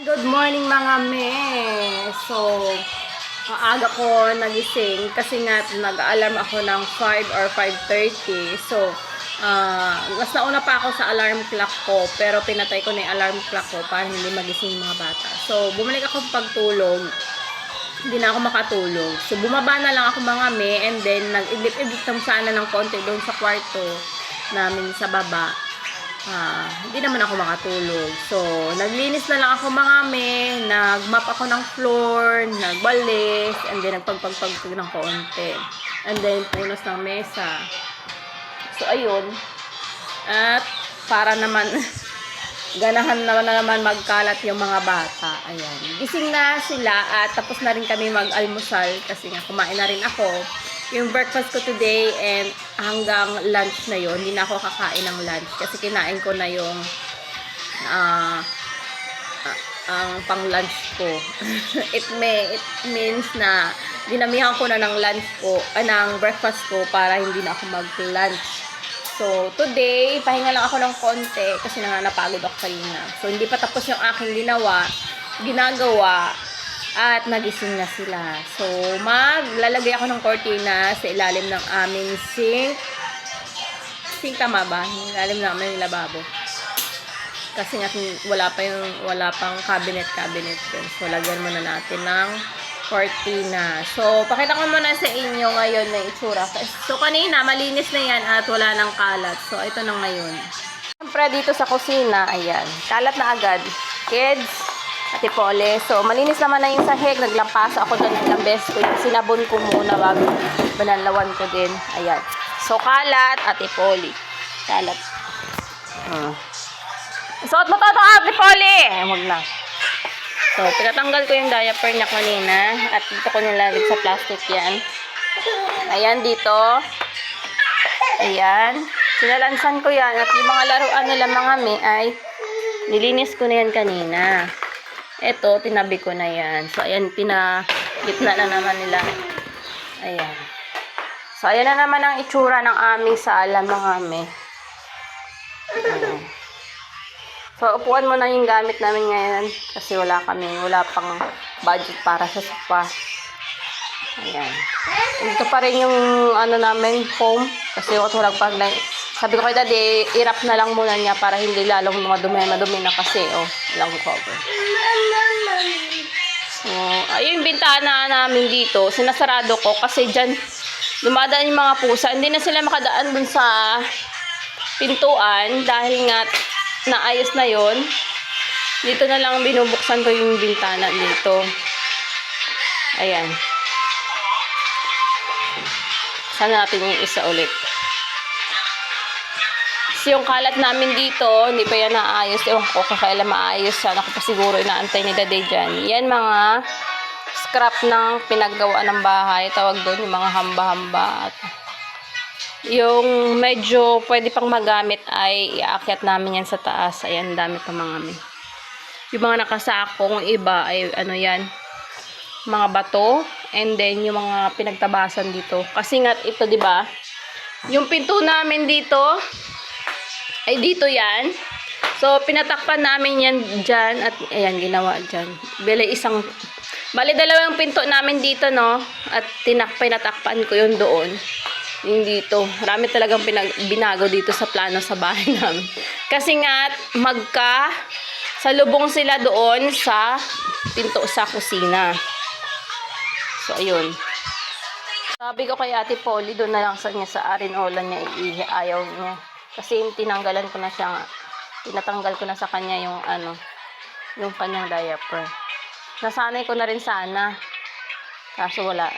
Good morning mga me! So, maaga ko nagising kasi nga nag-alarm ako ng 5 or 5.30. So, ah mas nauna pa ako sa alarm clock ko pero pinatay ko na yung alarm clock ko para hindi magising mga bata. So, bumalik ako pagtulog. Hindi na ako makatulog. So, bumaba na lang ako mga me and then nag-idlip-idlip sana ng konti doon sa kwarto namin sa baba ah, hindi naman ako makatulog. So, naglinis na lang ako mga me, nagmap ako ng floor, nagbalis, and then nagpagpagpag ng konti. And then, punos ng mesa. So, ayun. At, para naman, ganahan naman na naman magkalat yung mga bata. Ayan. Gising na sila at tapos na rin kami mag-almusal kasi nga kumain na rin ako. Yung breakfast ko today and hanggang lunch na yon hindi na ako kakain ng lunch kasi kinain ko na yung ah ah, ang pang lunch ko. it may it means na dinamihan ko na ng lunch ko, ah, ng breakfast ko para hindi na ako mag-lunch. So, today, pahinga lang ako ng konti kasi nga napagod ako kanina. So, hindi pa tapos yung aking ginawa, ginagawa, at nagising na sila. So, maglalagay ako ng cortina sa ilalim ng aming sink. Sink tama ba? Yung Ilalim ng aming lababo. Kasi nga wala pa yung wala pang cabinet cabinet yun. So, lagyan muna natin ng cortina. So, pakita ko muna sa inyo ngayon na itsura. So, kanina, malinis na yan at wala nang kalat. So, ito na ngayon. Siyempre, dito sa kusina, ayan. Kalat na agad. Kids, Ate Pole. So, malinis naman na yung sahig. Naglampaso ako dyan ng ilang beses ko. Sinabon ko muna bago banalawan ko din. Ayan. So, kalat, Ate Pole. Kalat. Hmm. Suot mo to to, Ate Pole! Eh, wag na. So, pinatanggal ko yung diaper niya kanina. At dito ko nilalagay sa plastic yan. Ayan, dito. Ayan. Sinalansan ko yan. At yung mga laruan nila mga mi ay nilinis ko na yan kanina. Ito, tinabi ko na yan. So, ayan, pinagitna na naman nila. Ayan. So, ayan na naman ang itsura ng aming sala, mga. Ayan. So, upuan mo na yung gamit namin ngayon kasi wala kami, wala pang budget para sa sofa. Ayan. Ito pa rin yung ano namin, foam. Kasi walang pag sabi ko kay daddy, irap na lang muna niya para hindi lalong mga dumi, madumi na kasi, oh, walang cover. So, ayun yung bintana namin dito, sinasarado ko kasi dyan, dumadaan yung mga pusa. Hindi na sila makadaan dun sa pintuan dahil nga naayos na yon Dito na lang binubuksan ko yung bintana dito. Ayan. Sana natin yung isa ulit. Kasi yung kalat namin dito, hindi pa yan naayos. Ewan ko kung kailan maayos. Sana ko pa siguro inaantay ni Daday dyan. Yan mga scrap ng pinaggawa ng bahay. Tawag doon yung mga hamba-hamba. At yung medyo pwede pang magamit ay iakyat namin yan sa taas. Ayan, dami pa mga mi. Yung mga nakasakong iba ay ano yan, mga bato. And then yung mga pinagtabasan dito. Kasi nga ito, di ba? Yung pinto namin dito, ay dito yan. So, pinatakpan namin yan dyan. At, ayan, ginawa dyan. Bili isang, bali dalawang pinto namin dito, no? At tinak, pinatakpan ko yun doon. Yung dito. Marami talagang pinag, binago dito sa plano sa bahay namin. Kasi nga, magka, sa lubong sila doon sa pinto sa kusina. So, ayun. Sabi ko kay Ate Polly, doon na lang sa niya sa arinola niya iihi. Ayaw niya. Kasi tinanggalan ko na siya, tinatanggal ko na sa kanya yung ano, yung kanyang diaper. Nasanay ko na rin sana. Kaso wala.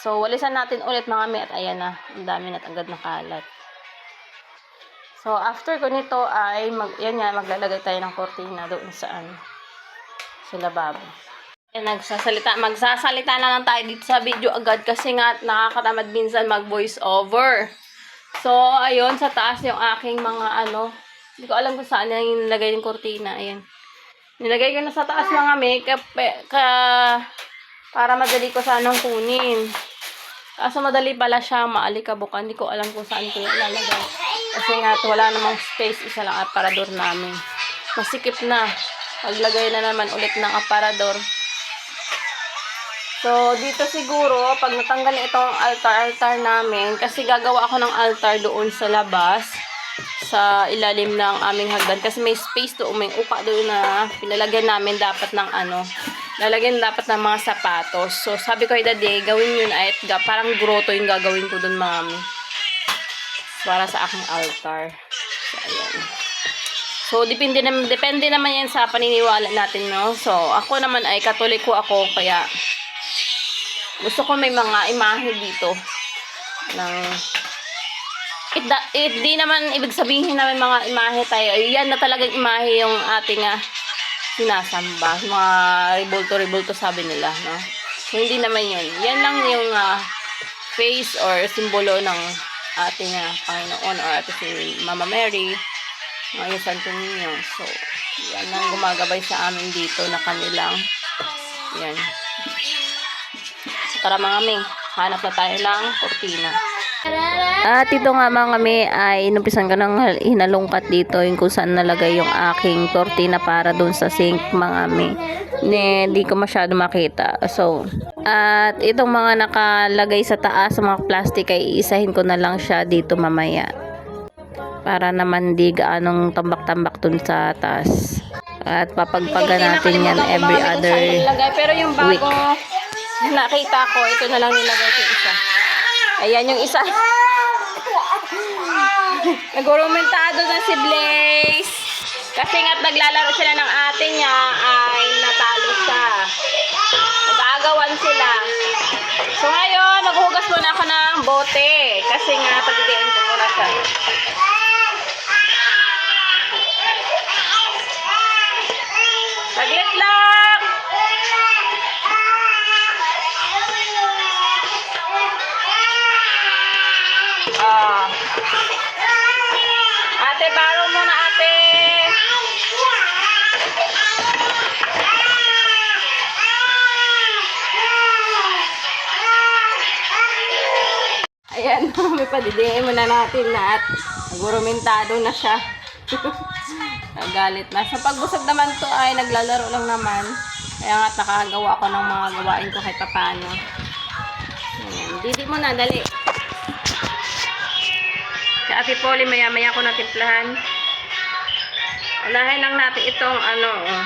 So, walisan natin ulit mga mi at ayan na. Ang dami na agad na kalat. So, after ko nito ay, mag, yan nga, maglalagay tayo ng kortina doon sa ano, sa lababo. Yan, nagsasalita, magsasalita na lang tayo dito sa video agad kasi nga nakakatamad minsan mag voice over. So, ayun, sa taas yung aking mga ano, hindi ko alam kung saan yung nilagay yung kortina, ayan. Nilagay ko na sa taas mga may, ka, para madali ko sanang kunin. Kaso madali pala siya, maalikabukan. Hindi ko alam kung saan ko ilalagay. Kasi nga, wala namang space, isa lang aparador namin. Masikip na. Maglagay na naman ulit ng aparador. So, dito siguro, pag natanggal na itong altar-altar namin, kasi gagawa ako ng altar doon sa labas, sa ilalim ng aming hagdan. Kasi may space doon, may upa doon na pinalagyan namin dapat ng ano, lalagyan dapat ng mga sapatos. So, sabi ko, Dade, gawin yun ga, parang grotto yung gagawin ko doon, mami. Para sa aking altar. So, ayan. So, depende naman, depende naman yan sa paniniwala natin, no? So, ako naman ay katoliko ako, kaya gusto ko may mga imahe dito. Ng it, da, it di naman ibig sabihin namin mga imahe tayo. Yan na talagang imahe yung ating ah, sinasamba. Mga ribulto sabi nila no? So, hindi naman yun. Yan lang yung ah, face or simbolo ng ating ah, Panginoon or ating si Mama Mary mga yung Santo Niño. So yan ang gumagabay sa amin dito na kanilang yan Tara mga mi, hanap na tayo ng kortina. At ito nga mga mi ay inumpisan ko ng hinalungkat dito yung kung saan nalagay yung aking kortina para dun sa sink mga mi. Ne, di ko masyado makita. So, at itong mga nakalagay sa taas sa mga plastic ay isahin ko na lang siya dito mamaya. Para naman di gaanong tambak-tambak dun sa taas. At papagpaga natin yan every other Pero yung bago, week. Nakita ko, ito na lang nilagay ko isa. Ayan yung isa. Nagurumentado na si Blaze. Kasi nga't naglalaro sila ng ate niya, ay natalo siya. Nag-aagawan sila. So ngayon, maghuhugas muna ako ng bote. Kasi nga, pagigiin ko muna siya. Saglit lang! Ayan, may padidiin muna natin na at nagurumentado na siya. Nagalit na. Sa pagbusog naman to ay naglalaro lang naman. Kaya nga nakagawa ko ng mga gawain ko kahit papano. Ayan, didi mo na, dali. Sa Ate Polly, maya-maya ko na timplahan. Unahin lang natin itong ano, oh.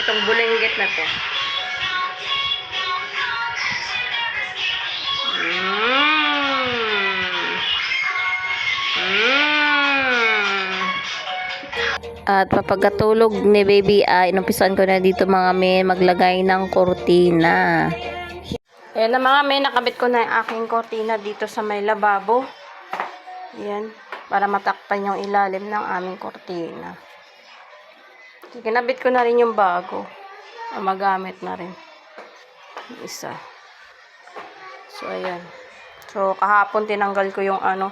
itong bulinggit na to. At papagkatulog ni baby ay inumpisan ko na dito mga men maglagay ng kortina. Ayan na mga men, nakabit ko na yung aking kortina dito sa may lababo. Ayan, para matakpan yung ilalim ng aming kortina. Kinabit ko na rin yung bago. Na magamit na rin. Isa. So, ayan. So, kahapon tinanggal ko yung ano,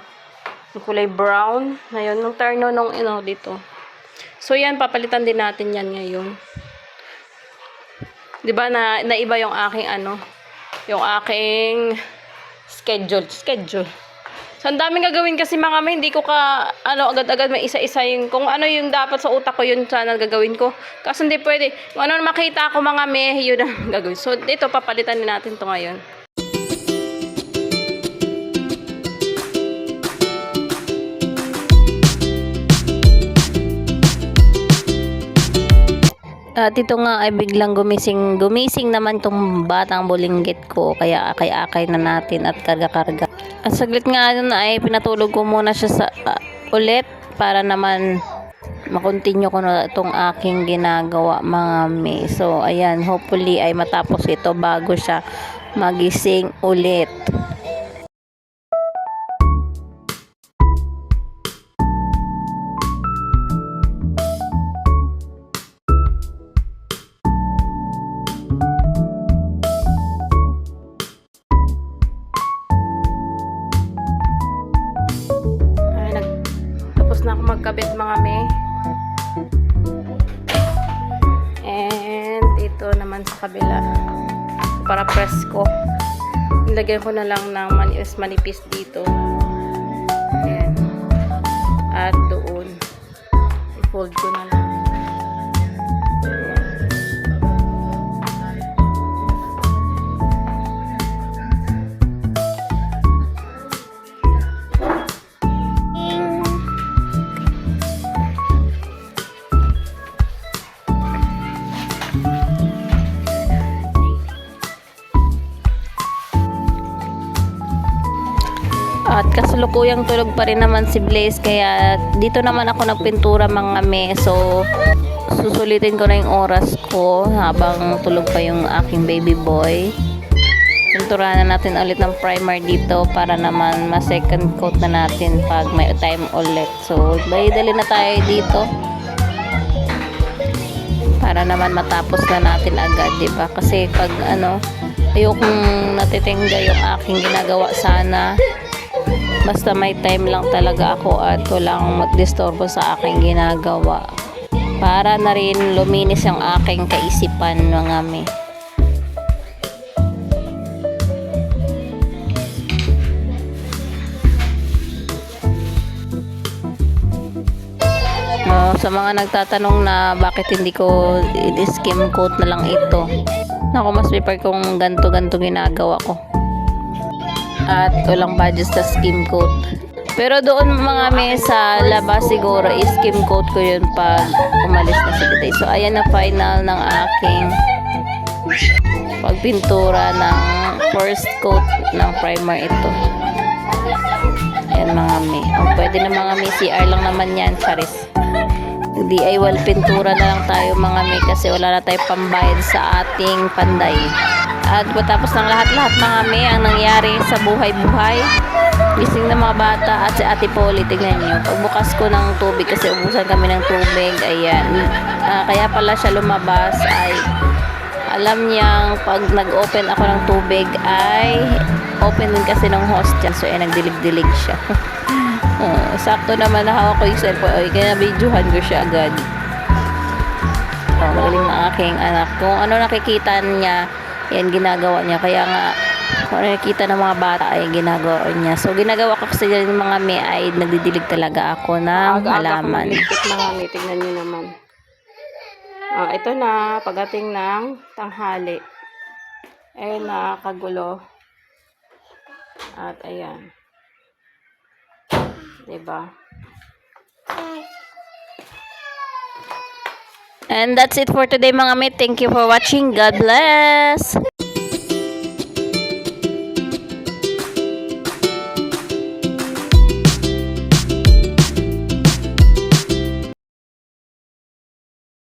yung kulay brown. Na yun, nung turno nung ino dito. So, yan, papalitan din natin yan ngayon. 'Di ba na naiba yung aking ano, yung aking schedule, schedule. So, ang daming gagawin kasi mga may, hindi ko ka, ano, agad-agad may isa-isa yung, kung ano yung dapat sa utak ko, yun sana gagawin ko. Kasi hindi pwede. Kung ano makita ko mga may, yun ang gagawin. So, dito, papalitan din natin to ngayon. At ito nga ay biglang gumising, gumising naman tong batang bulinggit ko. Kaya akay-akay na natin at karga-karga. At saglit nga na ay pinatulog ko muna siya sa ah, ulit para naman makontinue ko na itong aking ginagawa mga me. So ayan, hopefully ay matapos ito bago siya magising ulit. Naman sa kabila. Para press ko. Nilagyan ko na lang ng manis manipis dito. Ayan. At doon. I-fold ko na lang. Kasalukuyang tulog pa rin naman si Blaze kaya dito naman ako nagpintura mga me. So susulitin ko na yung oras ko habang tulog pa yung aking baby boy. Pinturahan na natin ulit ng primer dito para naman ma-second coat na natin pag may time ulit. So, dali-dali na tayo dito para naman matapos na natin agad, ba? Kasi pag ano, ayokong natitingga yung aking ginagawa sana. Basta may time lang talaga ako at walang magdisturbo sa aking ginagawa. Para na rin luminis yung aking kaisipan, mga me. No, sa mga nagtatanong na bakit hindi ko i-skim coat na lang ito. Naku, mas prefer kung ganto-ganto ginagawa ko. At walang budget sa skim coat. Pero doon mga may sa labas siguro, i-skim coat ko yun pag umalis na si Biday. So, ayan na final ng aking pagpintura ng first coat ng primer ito. Ayan mga may. O, pwede na mga may CR lang naman yan, Charis. DIY pintura na lang tayo mga may kasi wala na tayong pambayad sa ating panday. At matapos ng lahat-lahat mga may ang nangyari sa buhay-buhay. Gising na mga bata at si Ate Polly, tignan nyo. Pagbukas ko ng tubig kasi ubusan kami ng tubig, ayan. Ah, kaya pala siya lumabas ay alam niyang pag nag-open ako ng tubig ay open din kasi ng host dyan. So, eh, nagdilig-dilig siya. Oh, sakto naman na hawak ko yung cellphone. Oy, kaya nabidyohan ko siya agad. Oh, magaling na aking anak. Kung ano nakikita niya, yan ginagawa niya. Kaya nga, kung nakikita ng mga bata ay ginagawa niya. So, ginagawa ko kasi yung mga may ay nagdidilig talaga ako ng halaman. mga may, tingnan niyo naman. Oh, ito na, pagdating ng tanghali. Ayun na, kagulo. At ayan. Diba? And that's it for today mga mate. Thank you for watching. God bless!